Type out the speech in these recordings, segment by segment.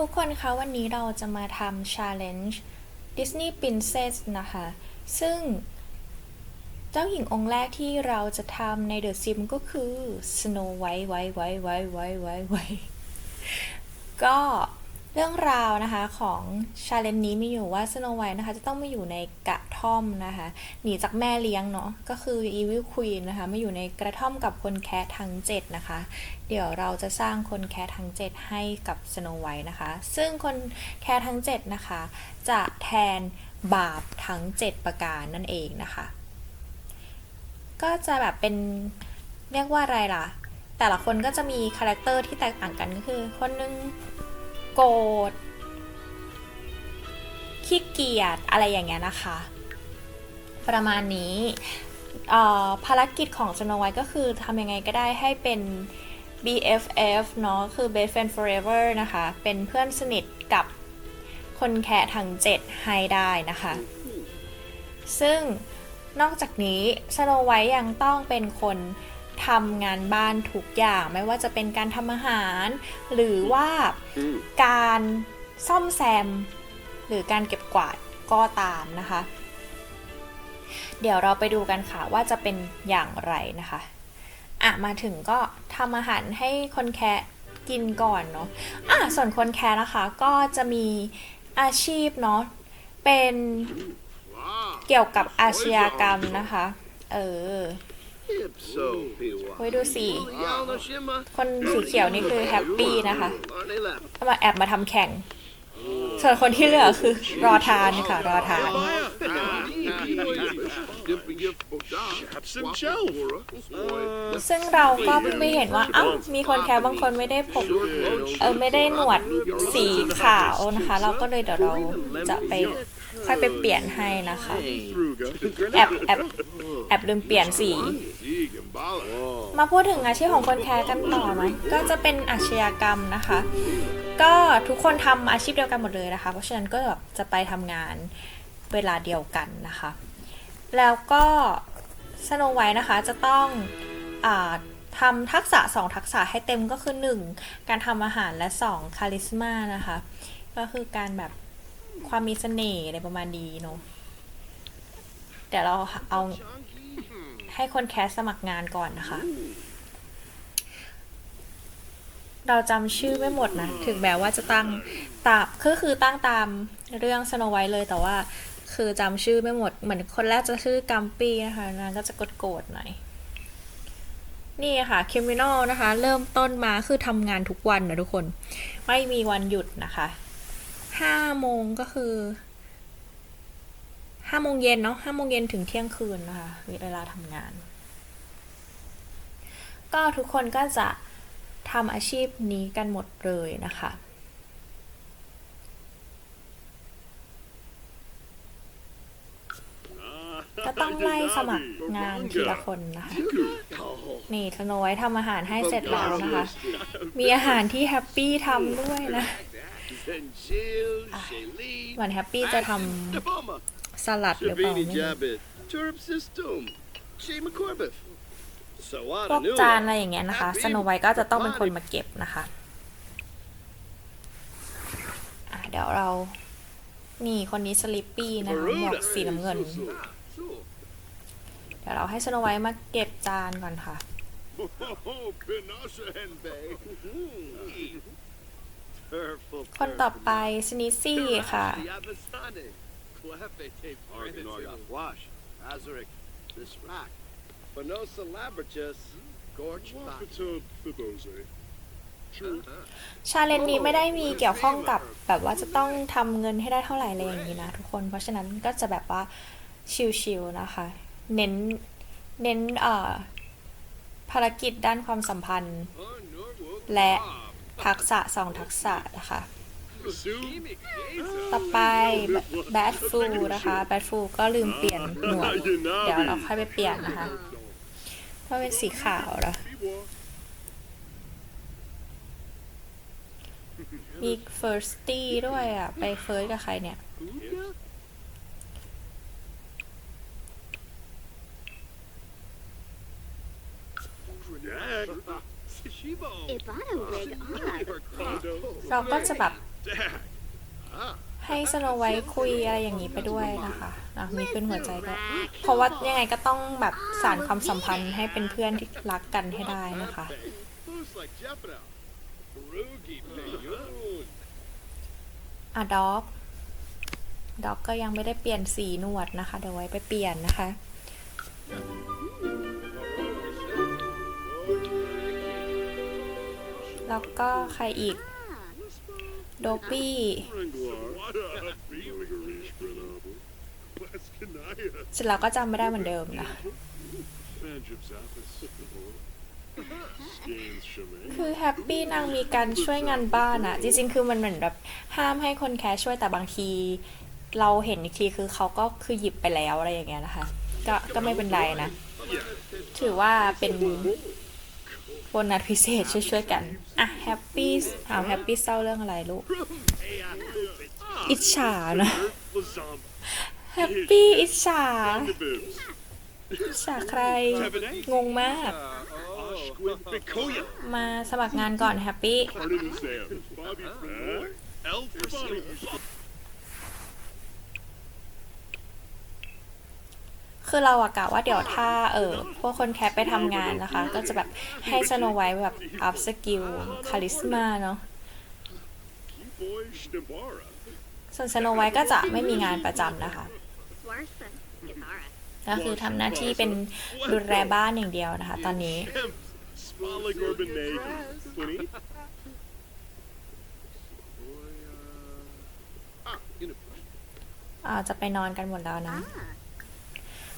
ทุกคนคะวันนี้เราจะมาทำ challenge Disney Princess นะคะ ซึ่งเจ้าหญิงองค์แรกที่เราจะทำใน The Sim ก็คือ Snow White White White White White White White ก็ เรื่องราวนะคะของชาเลนจ์นี้มีอยู่ว่า Snow White นะคะจะต้องมาอยู่ในกระท่อมนะคะหนีจากแม่เลี้ยงเนาะก็คือ Evil Queen นะคะมาอยู่ในกระท่อมกับคนแคะทั้ง7นะคะเดี๋ยวเราจะสร้างคนแคะทั้ง 7 ให้กับ Snow White นะคะ ซึ่งคนแคะทั้ง7นะคะจะแทนบาปทั้ง 7 ประการนั่นเองนะคะ ก็จะแบบเป็นเรียกว่าอะไรล่ะ แต่ละคนก็จะมีคาแรคเตอร์ที่แตกต่างกันก็คือ คนหนึง โกรธขี้เกียจอะไรอย่างเงี้ยนะคะ ประมาณนี้ภารกิจของ Snow White ก็คือทำยังไงก็ได้ให้เป็น BFF เนาะคือ Best Friend Forever นะคะ เป็นเพื่อนสนิทกับคนแคะทั้ง7ให้ได้นะคะ ซึ่งนอกจากนี้ Snow White ยังต้องเป็นคน ทำงานบ้านทุกอย่าง ไม่ว่าจะเป็นการทำอาหาร หรือว่าการซ่อมแซม หรือการเก็บกวาดก็ตามนะคะ เดี๋ยวเราไปดูกันค่ะว่าจะเป็นอย่างไรนะคะอะมาถึงก็ทำอาหารให้คนแคะกินก่อนเนาะอะส่วนคนแคะนะคะก็จะมีอาชีพเนาะเป็นเกี่ยวกับอาชญากรรมนะคะ เออ Ipso, Piwa. ไว้ดูสิ Yalno Shima. คนสีเขียวนี่คือแฮปปี้นะคะ Aren't they left? มาแอบมาทำแข่ง ส่วนคนที่เหลือคือรอทานค่ะรอทาน Have some shelf. ซึ่งเราก็เพิ่งไปเห็นว่า เอ้า มีคนแคร์บางคนไม่ได้ผม เออไม่ได้หนวดสีขาวนะคะ เราก็เลยเดี๋ยวเราจะไป ค่อยไปเปลี่ยนให้นะคะ แอบแอบแอบลืมเปลี่ยนสี มาพูดถึงอาชีพของคนแคร์กันต่อไหมก็จะเป็นอาชญากรรมนะคะ ก็ทุกคนทำอาชีพเดียวกันหมดเลยนะคะ เพราะฉะนั้นก็แบบจะไปทำงานเวลาเดียวกันนะคะ แล้วก็สโนไว้นะคะจะต้องอาทำทักษะ 2 ทักษะให้เต็มก็คือ 1 การทำอาหารและ 2 คาลิสมานะคะ ก็คือการแบบ ความมีเสน่ห์อะไรประมาณนี้เนาะเดี๋ยวเราเอาให้คนแคสสมัครงานก่อนนะคะ เราจำชื่อไม่หมดนะ ถึงแม้ว่าจะตั้งตามก็คือตั้งตามเรื่องสโนไวท์เลยแต่ว่าคือจำชื่อไม่หมด เหมือนคนแรกจะชื่อกัมปี้นะคะนางก็จะโกรธๆหน่อย นี่ค่ะคิมินอลนะคะ เริ่มต้นมาคือทำงานทุกวันนะทุกคน ไม่มีวันหยุดนะคะ ห้าโมงก็คือห้าโมงเย็นเนาะห้าโมงเย็นถึงเที่ยงคืนนะคะเวลาทำงาน ก็ทุกคนก็จะทำอาชีพนี้กันหมดเลยนะคะก็ต้องไล่สมัครงานทีละคนนะคะ นี่สโนไว้ทำอาหารให้เสร็จแล้วนะคะ มีอาหารที่แฮปปี้ทำด้วยนะ หมือนแฮปปี้จะทำสลัดหรือเปล่าไม่ Shabini รู้ Jabbit. Turb System. Shema Corbett. พวกจานอะไรอย่างเงี้ยนะคะ สโนไวท์ก็จะต้องเป็นคนมาเก็บนะคะอะเดี๋ยวเรา นี่คนนี้สลิปปี้นะคะหมวกสีน้ำเงิน เดี๋ยวเราให้สโนไวท์มาเก็บจานก่อนค่ะ คนต่อไปสนิซี่ค่ะ ชาเลนจ์นี้ไม่ได้มีเกี่ยวข้องกับแบบว่าจะต้องทำเงินให้ได้เท่าไหร่อะไรอย่างนี้นะทุกคน เพราะฉะนั้นก็จะแบบว่าชิลๆนะคะ เน้นเน้นเอ่อภารกิจด้านความสัมพันธ์และ ทักษะสองทักษะนะคะ ต่อไปแบดฟูนะคะแบดฟูก็ลืมเปลี่ยนหนวดเดี๋ยวเราค่อยไปเปลี่ยนนะคะเพราะเป็นสีขาวแล้วมีเฟิร์สตี้ด้วยอะ ไปเฟิร์สกับใครเนี่ย Shibo. เราก็จะแบบให้สโนไวท์คุยอะไรอย่างนี้ไปด้วยนะคะอะมีขึ้นหัวใจด้วยเพราะว่ายังไงก็ต้องแบบสานความสัมพันธ์ให้เป็นเพื่อนที่รักกันให้ได้นะคะ อะด็อกด็อกก็ยังไม่ได้เปลี่ยนสีหนวดนะคะ เดี๋ยวไว้ไปเปลี่ยนนะคะ แล้วก็ใครอีก โดปี้ Ringlar. What a Bigerish Grenoble. Waskanaya. เสร็จแล้วก็จำไม่ได้เหมือนเดิมนะ Banjib Zappis. Skanes Shemaine. คือแฮปปี้นางมีการช่วยงานบ้านอะจริงๆ คือมันเหมือนแบบห้ามให้คนแคสช่วยแต่บางที เราเห็นอีกทีคือเขาก็คือหยิบไปแล้วอะไรอย่างเงี้ยนะคะ ก็ก็ไม่เป็นไรนะ ถือว่าเป็น โบนัสพิเศษช่วยๆกัน อะแฮปปี้เอาแฮปปี้เศร้าเรื่องอะไรลูก อิจฉานะแฮปปี้อิจฉาอิจฉาใคร งงมาก มาสมัครงานก่อนแฮปปี้ คือเราอะกะว่าเดี๋ยวถ้าเออพวกคนแคปไปทำงานนะคะ ก็จะแบบให้สโนไวท์แบบอัพสกิลคาลิสมาเนาะ Boy Shnabara. ส่วนสโนไวท์ก็จะไม่มีงานประจำนะคะ Swarsa. Githara. ก็คือทำหน้าที่เป็นดูแลบ้านอย่างเดียวนะคะ ตอนนี้ Hem. Spalik Urban Navy. Funny. Ah, you know. อ่าจะไปนอนกันหมดแล้วนะ Ah.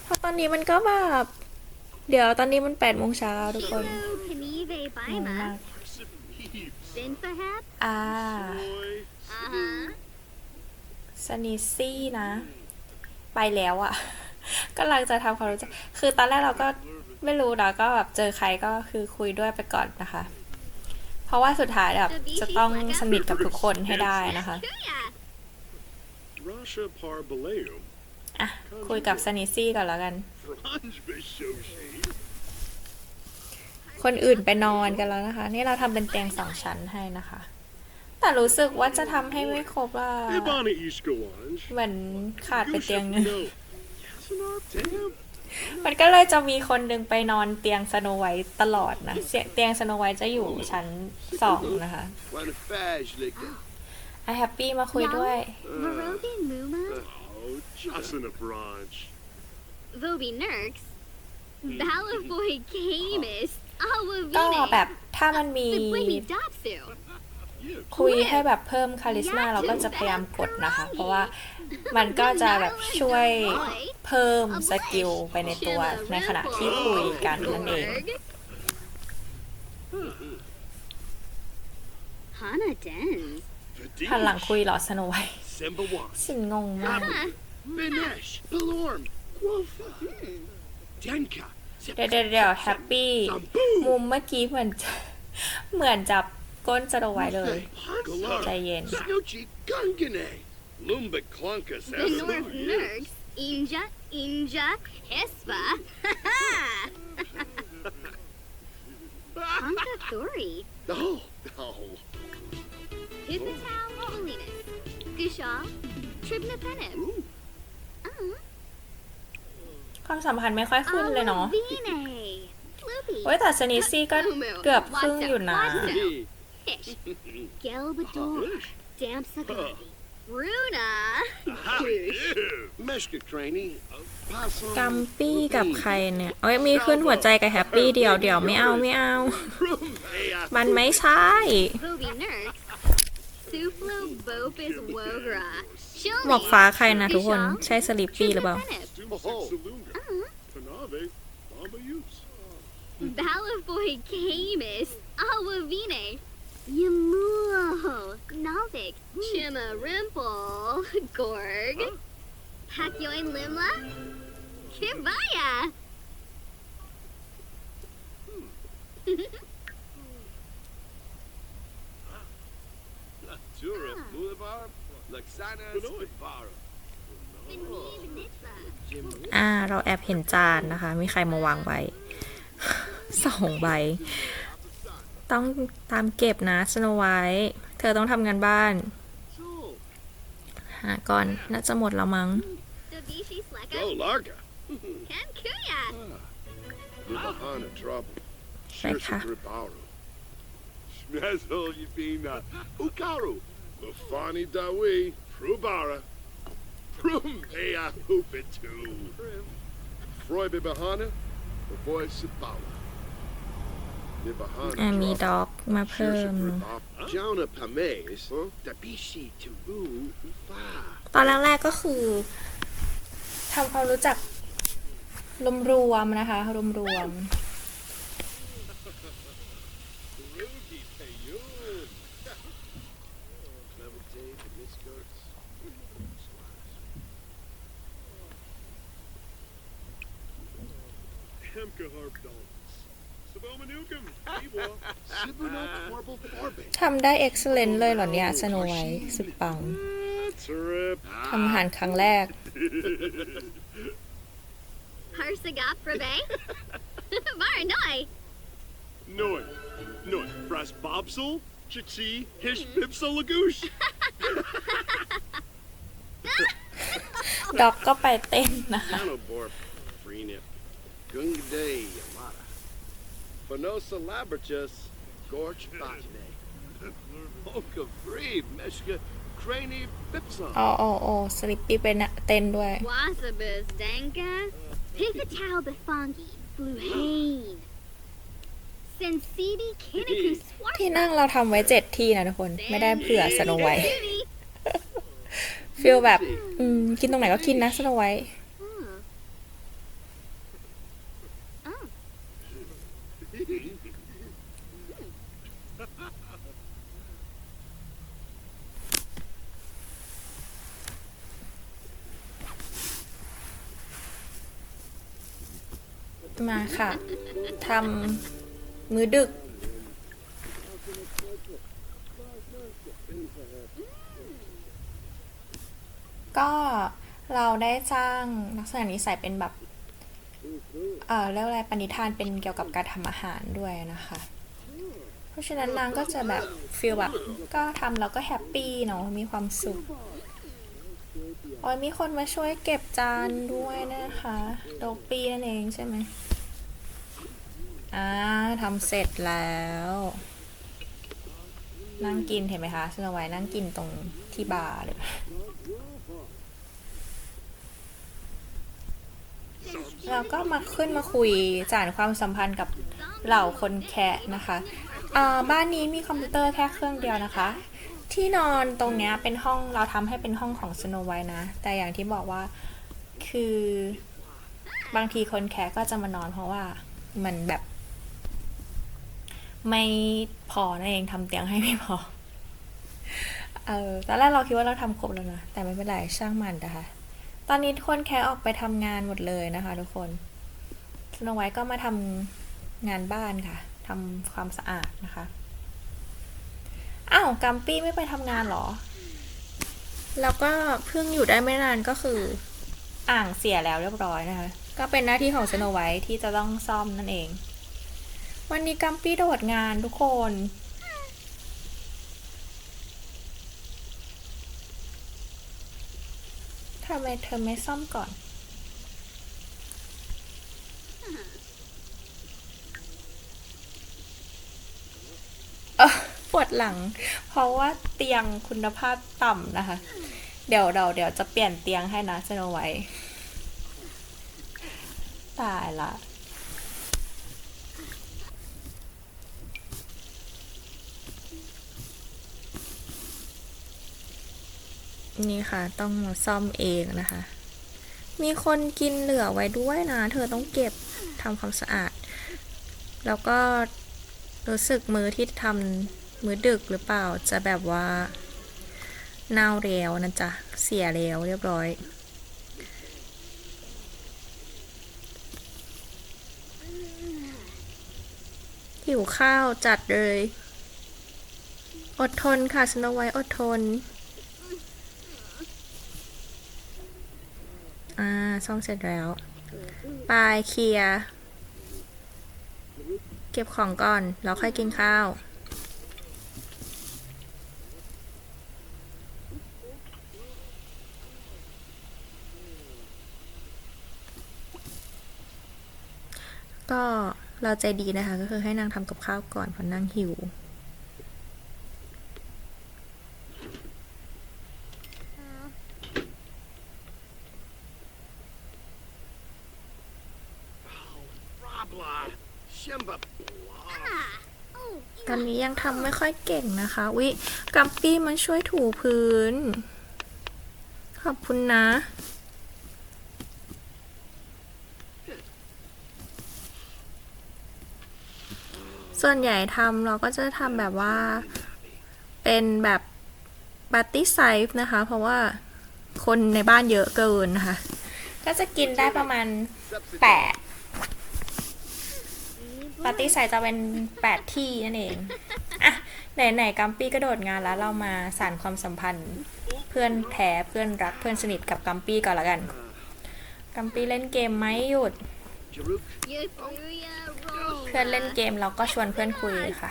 เพราะตอนนี้มันก็แบบเดี๋ยวตอนนี้มันแปดโมงเช้าทุกคน Kanive งงมาก Baima. Peeps. Sinfahad? อ่า Uh-huh. สนิซี่นะ ไปแล้วอะกำลังจะทำความรู้จัก คือตอนแรกเราก็ไม่รู้นะก็แบบเจอใครก็คือคุยด้วยไปก่อนนะคะ เพราะว่าสุดท้ายแบบจะต้องสนิทกับทุกคนให้ได้นะคะ Kuya. Rasha Parbaleo อะ คุยกับสนิซี่ก่อนแล้วกัน Franj Bishoshi. คนอื่นไปนอนกันแล้วนะคะ นี่เราทำเป็นเตียงสองชั้นให้นะคะ แต่รู้สึกว่าจะทำให้ไม่ครบว่า Ibana Ishkawanj. เหมือนขาดไปเตียงหนึง No. Yasanov, damn. มันก็เลยจะมีคนหนึ่งไปนอนเตียงสโนไวท์ตลอดนะเสียเตียงสโนไวท์จะอยู่ชั้นสองนะคะ Wanna faj like that. อะแฮปปี้มาคุยด้วย Varogan Muma. Oh, Jasana Branch. Vobi Nurks. Balaboy Camus. ก็ Awavine. แบบถ้ามันมี Sibwini Dapsu. คุยให้แบบเพิ่มคาลิสมาเราก็จะพยายามกดนะคะ เพราะว่ามันก็จะแบบช่วยเพิ่มสกิลไปในตัวในขณะที่คุยกันนั่นเอง Hana Dens. หันหลังคุยเหรอสโนไวท์ Semba Wan. ฉันงงมาก Huh. Benesh. Belorm. Guofa. Denka. เดี๋ยวเดี๋ยวเดี๋ยวแฮปปี้ มุมเมื่อกี้เหมือนจะเหมือนจับก้นสโนไวท์เลยใจเย็น Snoochie Gungane. Lumba Clunkus. The North Nurks. Inja, Inja, Hespa. Anka Thori. Oh. Oh. Hippatow Holiness. Gishal. Tribna Penib. Ooh. Uh, ความสัมพันธ์ไม่ค่อยขึ้นเลยเนาะ Alavine. Floopy. โอ้ยแต่สนิซี่ก็เกือบครึ่งอยู่นะ Hey. Fish. Gelbador. Damp Sagari. Runa. Meshka Craney. Pass on. กัมปี้กับใครเนี่ยเอ้ยมีขึ้นหัวใจกับแฮปปี้เดี๋ยวเดี๋ยวไม่เอาไม่เอามันไม่ใช่ Vobi Nurks. Suflo Bopis Wogra. หมวกฟ้าใครนะทุกคน ใช่สลิปปี้หรือเปล่า Salunga. Panave. Bamba Use. Balaboy Camus. Awavine. Yamuo. Navik. Chima Rimple. Gorg. Hakyoin Limla. Kibaya. Tura Boulevard. Laxana Benoit. Skibara. Benitza. อ่า เราแอบเห็นจานนะคะ มีใครมาวางไว้ สองใบ ต้องตามเก็บนะสโนไวท์เธอต้องทำงานบ้าน หาก่อน น่าจะหมดแล้วมั้ง Davishi Go, Sleka. Larga. Ken Kuya. Rubahana trouble. Right, Shirsa huh? Gribaru. Schmezel Yibina. Ukaru. Lafani Dawi. Prubara. Prumbea Hupitu. Froy Bibahana. The voice of Bawa. อะ Bibahana มี trouble. ด็อกมาเพิ่ม Jauna Pames. Dabishi Turu Ufa. ตอนแรกๆก็คือทำความรู้จักรวมๆนะคะรวม Rugi Hemka harp dolls. Sabomanukum. Ewa. Sibunat Marble Barbe. ๆทำได้ excellent เลยเหรอเนี่ยสโนไวท์สุดปัง Trip. ทำอาหารครั้งแรก Harsagap Rabe. Var Noi. Noi. Noi. Brass Bobsel. Chichi. Hish Bibsel Lagoosh. ด็อกก็ไปเต้นนะคะ Nanobor Freenip. Gungaday Yamada. Fanosa Laberchus. Gorge Batne. Oka Free. Meshka. Craney Bipsa. อ๋ออ๋ออ๋อสลิปปี้ไปนะเต้นด้วย Wasabus Danka. Pipatau Befongi. Blue Hain. Sensidi Kinniku ที่นั่งเราทำไว้เจ็ดที่นะทุกคน ไม่ได้เผื่อสโนไวท์ Swart. ฟีลแบบ อืม กินตรงไหนก็กินนะสโนไวท์ Oh. มาค่ะทำมื้อดึก ก็เราได้สร้างลักษณะนิสัยเป็นแบบเอ่อเรียกว่าอะไรปณิธานเป็นเกี่ยวกับการทำอาหารด้วยนะคะ เพราะฉะนั้นนางก็จะแบบฟีลแบบก็ทำแล้วก็แฮปปี้เนาะมีความสุขโอ้ยมีคนมาช่วยเก็บจานด้วยนะคะโดปีนั่นเองใช่ไหม อ่าทำเสร็จแล้ว นั่งกินเห็นไหมคะสโนไวท์นั่งกินตรงที่บาร์เลย เราก็มาขึ้นมาคุยจานความสัมพันธ์กับเหล่าคนแคะนะคะอ่าบ้านนี้มีคอมพิวเตอร์แค่เครื่องเดียวนะคะ ที่นอนตรงเนี้ยเป็นห้องเราทำให้เป็นห้องของสโนไวท์นะ แต่อย่างที่บอกว่าคือบางทีคนแคะก็จะมานอนเพราะว่ามันแบบ ไม่พอนั่นเองทำเตียงให้ไม่พอ เออตอนแรกเราคิดว่าเราทำครบแล้วนะ แต่ไม่เป็นไรช่างมันนะคะ ตอนนี้คนแคร์ออกไปทำงานหมดเลยนะคะ ทุกคนสโนไวท์ก็มาทำงานบ้านค่ะทำความสะอาดนะคะอ้าวกัมปี้ไม่ไปทำงานเหรอ แล้วก็เพิ่งอยู่ได้ไม่นานก็คือ อ่างเสียแล้วเรียบร้อยนะคะ ก็เป็นหน้าที่ของสโนไวท์ที่จะต้องซ่อมนั่นเอง วันนี้กัมปี้โดดงานทุกคน ทำไมเธอไม่ซ่อมก่อน เออปวดหลัง เพราะว่าเตียงคุณภาพต่ำนะคะ เดี๋ยวเราเดี๋ยวจะเปลี่ยนเตียงให้นะสโนไว้ ตายละ นี่ค่ะ ต้องมาซ่อมเองนะคะ มีคนกินเหลือไว้ด้วยนะ เธอต้องเก็บทำความสะอาด แล้วก็รู้สึกมือที่ทำมือดึกหรือเปล่าจะแบบว่าเน่าแล้วนะจ๊ะ เสียแล้วเรียบร้อย หิวข้าวจัดเลย อดทนค่ะสโนไวท์อดทน่าซ่อมเสร็จแล้วป้ายเคลียร์เก็บของก่อน แล้วค่อยกินข้าว ก็เราใจดีนะคะ ก็คือให้นางทำกับข้าวก่อนเพราะนางหิว ค่อยเก่งนะคะวิกัมปี้มาช่วยถูพื้น ขอบคุณนะ ส่วนใหญ่ทำเราก็จะทำแบบว่าเป็นแบบปาร์ตี้ไซส์นะคะ เพราะว่าคนในบ้านเยอะเกินนะคะ ก็จะกินได้ประมาณ8ปดปาร์ตี้ไซส์จะเป็น8ที่นั่นเอง อะไหนๆกัมปี้กระโดดงานแล้วเรามาสานความสัมพันธ์ เพื่อนแท้เพื่อนรักเพื่อนสนิทกับกัมปี้ก่อนละกันกัมปี้เล่นเกมไหมหยุด เพื่อนเล่นเกมเราก็ชวนเพื่อนคุยค่ะ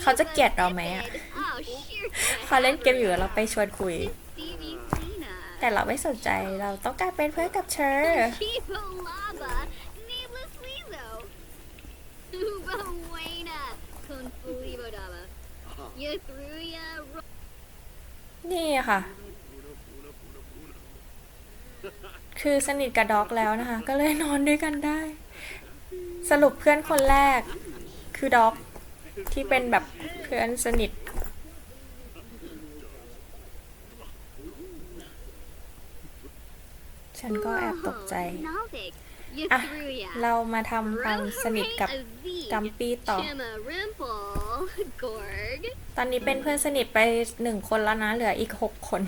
เขาจะเกลียดเราไหมอะ Oh, sure. พอเล่นเกมอยู่เราไปชวนคุย แต่เราไม่สนใจเราต้องการเป็นเพื่อนกับเธอ นี่ค่ะ คือสนิทกับด็อกแล้วนะคะ ก็เลยนอนด้วยกันได้ สรุปเพื่อนคนแรก คือด็อกที่เป็นแบบเพื่อนสนิทฉันก็แอบตกใจ Nalvik. อะ Yukuya. เรามาทำความสนิทกับกัมปี้ต่อ Shimma Rimple. Gorg. ตอนนี้เป็นเพื่อนสนิทไปหนึ่งคนแล้วนะ เหลืออีกหกคน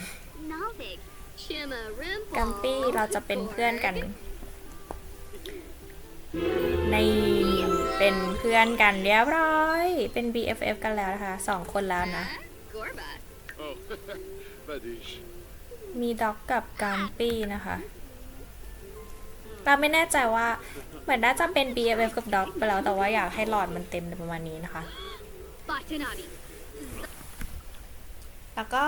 Nalvik. Shimma Rimple. กัมปี้เราจะเป็นเพื่อนกัน ในเป็นเพื่อนกันเรียบร้อย เป็น BFF กันแล้วนะคะสองคนแล้วนะ Gorba. Oh, Badish. มีด็อกกับกัมปี้นะคะ เราไม่แน่ใจว่า เหมือนน่าจะเป็น BFF กับด็อกไปแล้วแต่ว่าอยากให้หลอดมันเต็มประมาณนี้นะคะ Batanani. แล้วก็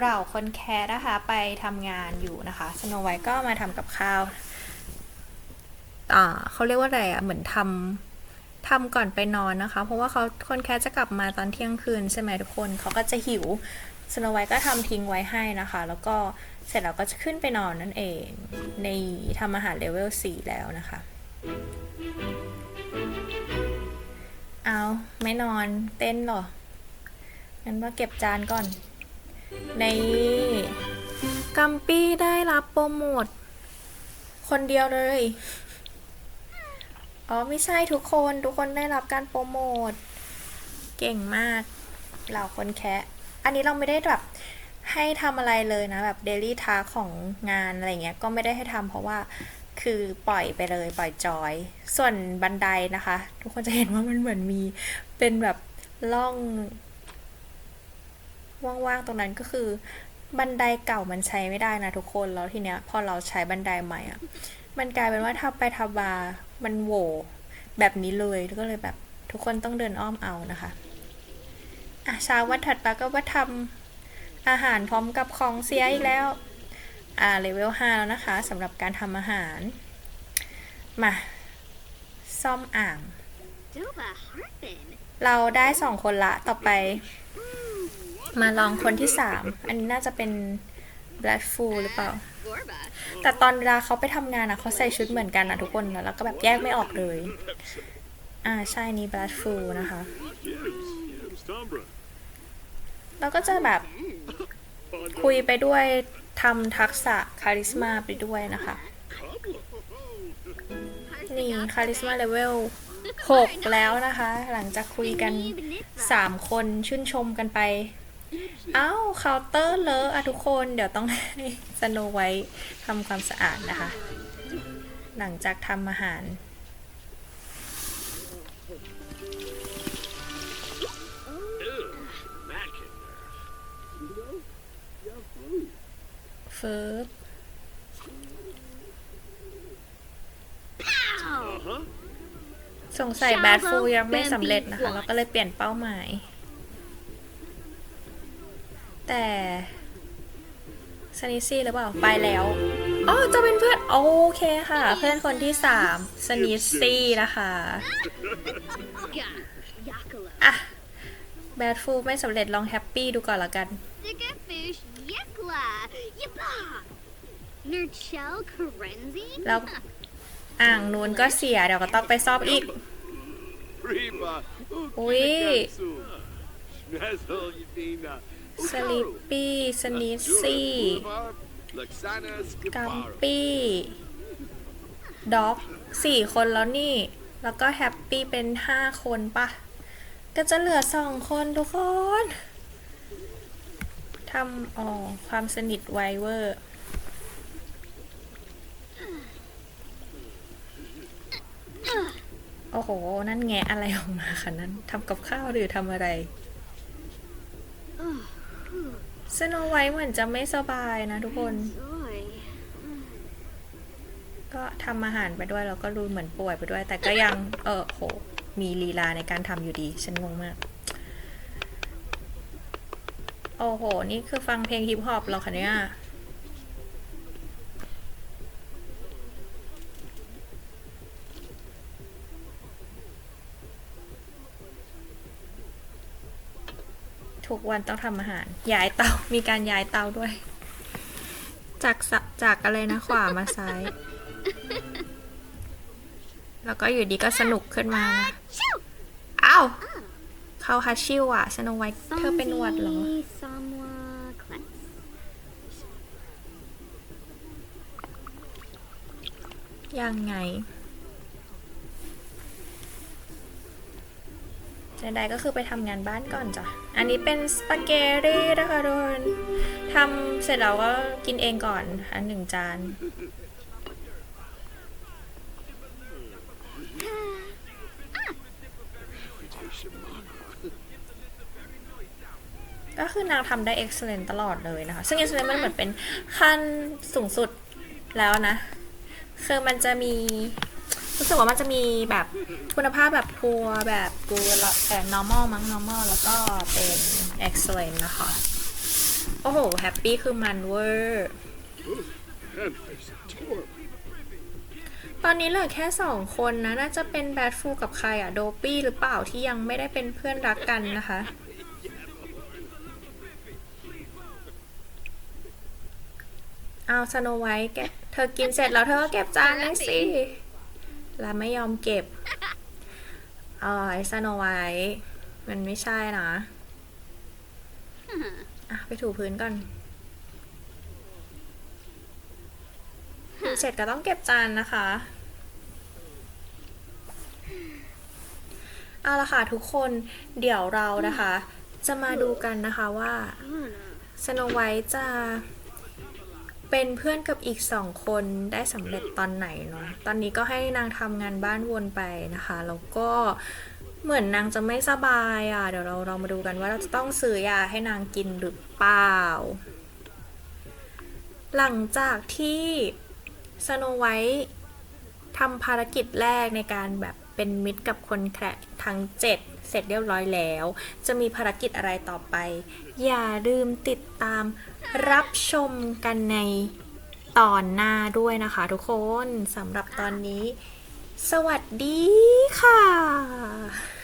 เราคนแคสนะคะไปทำงานอยู่นะคะสโนไวก็มาทำกับข้าวอ่าเขาเรียกว่าอะไรอะเหมือนทำทำก่อนไปนอนนะคะ เพราะว่าเขาคนแคสจะกลับมาตอนเที่ยงคืนใช่ไหมทุกคนเขาก็จะหิวสโนไวก็ทำทิ้งไว้ให้นะคะ แล้วก็เสร็จแล้วก็จะขึ้นไปนอนนั่นเอง ในทำอาหารเลเวล4แล้วนะคะ เอาไม่นอนเต้นเหรอ งั้นมาเก็บจานก่อน ในกัมปี้ได้รับโปรโมท คนเดียวเลย อ๋อไม่ใช่ทุกคนทุกคนได้รับการโปรโมท เก่งมากเราคนแคะอันนี้เราไม่ได้แบบให้ทำอะไรเลยนะ แบบเดลี่ทาของงานอะไรเงี้ย ก็ไม่ได้ให้ทำเพราะว่า คือปล่อยไปเลยปล่อยจอย ส่วนบันไดนะคะ ทุกคนจะเห็นว่ามันเหมือนมีเป็นแบบล่อง ว่างๆตรงนั้นก็คือ บันไดเก่ามันใช้ไม่ได้นะทุกคนแล้วทีเนี้ยพอเราใช้บันไดใหม่อะ่ะมันกลายเป็นว่าทับไปทับมามันโหวแบบนี้เลยก็เลยแบบทุกคนต้องเดินอ้อมเอานะคะอะเช้าวันถัดมาก็ว่าทำอาหารพร้อมกับของเสียอีกแล้ว อ่าเลเวล5แล้วนะคะสำหรับการทำอาหาร มา ซ่อมอ่าง Doba Harpin. เราได้สองคนละต่อไป มาลองคนที่สามอันนี้น่าจะเป็น Black f o o หรือเปล่า Gorba. แต่ตอนเวลาเขาไปทำงานอะเขาใส่ชุดเหมือนกันนะทุกคนแล้วก็แบบแยกไม่ออกเลย อ่าใช่นี่ Black f o o นะคะ Yes, Tombra. เราก็จะแบบคุยไปด้วย ทำทักษะคาริสมาไปด้วยนะคะ นี่คาริสมาเลเวล6 แล้วนะคะ หลังจากคุยกัน 3 คนชื่นชมกันไป เอ้าเคาน์เตอร์เลอะอะทุกคนเดี๋ยวต้องให้สโนไว้ทำความสะอาดนะคะ หลังจากทำอาหาร ฟิร์บ Uh-huh. สงสัยแบดฟูยังไม่สำเร็จนะคะ เราก็เลยเปลี่ยนเป้าหมาย แต่ซนิซี่หรือเปล่า ไปแล้ว อ๋อ จะเป็นเพื่อน โอเคค่ะ เพื่อนคนที่สามสนิทซี่นะคะ Ga. Yakala. อะแบดฟูไม่สำเร็จลองแฮปปี้ดูก่อนละกัน Sticker fish. Yakla. Yapa. Nurchel Karenzi. แล้วอ่างนู้นก็เสียเดี๋ยวก็ต้องไปซ่อมอีก Reba. Ui. Schnezel, Yvina. สลิปปี้สนิทซี่ Luxana กัม Skiparo. ปี้ด็อกสี่คนแล้วนี่ แล้วก็แฮปปี้เป็นห้าคนปะก็จะเหลือสองคนทุกคน ทำอ๋อความสนิทไวเวอร์โอ้โห นั่นแงะอะไรออกมาคะนั้นทำกับข้าวหรือทำอะไรสโนไวท์เหมือนจะไม่สบายนะทุกคน ก็ทำอาหารไปด้วยแล้วก็รู้เหมือนป่วยไปด้วย แต่ก็ยัง เออโห มีลีลาในการทำอยู่ดี ฉันงงมาก โอ้โห นี่คือฟังเพลงฮิปฮอปเหรอคะเนี่ยทุกวันต้องทำอาหาร ย้ายเตา มีการย้ายเตาด้วย จากสะจากอะไรนะขวามาซ้าย แล้วก็อยู่ดีก็สนุกขึ้นมานะ Shoo. อ้าว เขาฮัชชิวอะสโนไวท์เธอเป็นหวัดเหรอ ยังไงใดๆก็คือไปทำงานบ้านก่อนจ้ะ อันนี้เป็นสปาเกตตี้นะคะทุกคนทำเสร็จแล้วก็กินเองก่อน อันหนึ่งจาน ก็คือนางทำได้ excellent ตลอดเลยนะคะ ซึ่ง excellent มันเหมือนเป็นขั้นสูงสุดแล้วนะ คือมันจะมี รู้สึกว่ามันจะมีแบบคุณภาพแบบพัวแบบกูแต่ normal มั้ง normal แล้วก็เป็น excellent นะคะ โอ้โห แฮปปี้คือมันเวอร์ตอนนี้เหลือแค่สองคนนะ น่าจะเป็นแบทฟูกับใครอะโดปี้หรือเปล่าที่ยังไม่ได้เป็นเพื่อนรักกันนะคะเอาสโนไวท์แก เธอกินเสร็จแล้วเธอก็เก็บจานนั่นสิ แล้วไม่ยอมเก็บเออไอสโนไวท์มันไม่ใช่นะอะไปถูพื้นก่อนกินเสร็จก็ต้องเก็บจานนะคะ เอาละค่ะทุกคนเดี๋ยวเรานะคะ จะมาดูกันนะคะว่าสโนไวท์จะ เป็นเพื่อนกับอีกสองคนได้สำเร็จตอนไหนเนาะ ตอนนี้ก็ให้นางทำงานบ้านวนไปนะคะ แล้วก็เหมือนนางจะไม่สบายอะ เดี๋ยวเราเรามาดูกันว่าเราจะต้องซื้อยาให้นางกินหรือเปล่า หลังจากที่สโนไวท์ทำภารกิจแรกในการแบบเป็นมิตรกับคนแคระทั้ง7 เสร็จเรียบร้อยแล้ว จะมีภารกิจอะไรต่อไป อย่าลืมติดตามรับชมกันในตอนหน้าด้วยนะคะทุกคนสำหรับตอนนี้ สวัสดีค่ะ